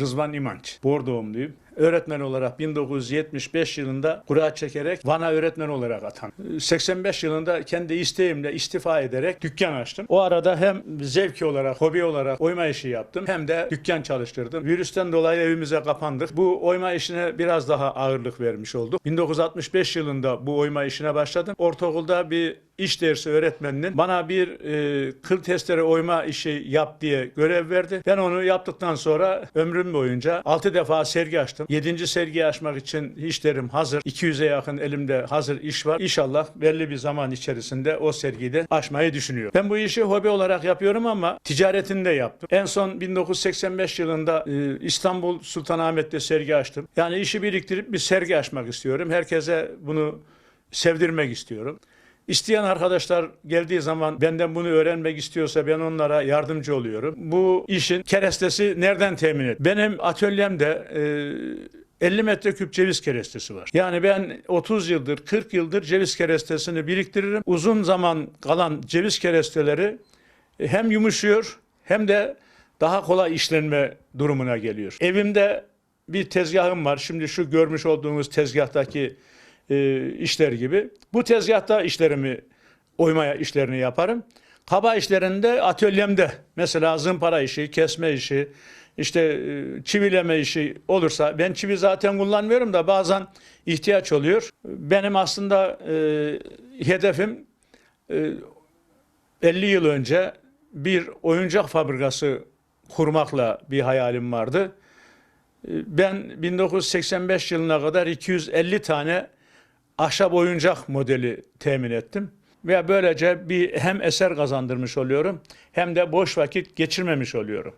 Rızvan İmanç. Bor doğumluyum. Öğretmen olarak 1975 yılında kura çekerek Van'a öğretmen olarak atandım. 85 yılında kendi isteğimle istifa ederek dükkan açtım. O arada hem zevki olarak, hobi olarak oyma işi yaptım hem de dükkan çalıştırdım. Virüsten dolayı evimize kapandık. Bu oyma işine biraz daha ağırlık vermiş olduk. 1965 yılında bu oyma işine başladım. Ortaokulda bir iş dersi öğretmeninin bana bir e, kıl testere oyma işi yap diye görev verdi. Ben onu yaptıktan sonra ömrüm boyunca 6 defa sergi açtım. 7. sergiyi açmak için işlerim hazır. 200'e yakın elimde hazır iş var. İnşallah belli bir zaman içerisinde o sergiyi de açmayı düşünüyorum. Ben bu işi hobi olarak yapıyorum ama ticaretini de yaptım. En son 1985 yılında e, İstanbul Sultanahmet'te sergi açtım. Yani işi biriktirip bir sergi açmak istiyorum. Herkese bunu sevdirmek istiyorum. İsteyen arkadaşlar geldiği zaman benden bunu öğrenmek istiyorsa ben onlara yardımcı oluyorum. Bu işin kerestesi nereden temin et? Benim atölyemde e, 50 metreküp ceviz kerestesi var. Yani ben 30 yıldır, 40 yıldır ceviz kerestesini biriktiririm. Uzun zaman kalan ceviz keresteleri e, hem yumuşuyor hem de daha kolay işlenme durumuna geliyor. Evimde bir tezgahım var. Şimdi şu görmüş olduğunuz tezgahtaki e, işler gibi. Bu tezgahta işlerimi, oymaya işlerini yaparım. Kaba işlerinde atölyemde mesela zımpara işi, kesme işi, işte e, çivileme işi olursa ben çivi zaten kullanmıyorum da bazen ihtiyaç oluyor. Benim aslında e, hedefim e, 50 yıl önce bir oyuncak fabrikası kurmakla bir hayalim vardı. Ben 1985 yılına kadar 250 tane ahşap oyuncak modeli temin ettim. Ve böylece bir hem eser kazandırmış oluyorum hem de boş vakit geçirmemiş oluyorum.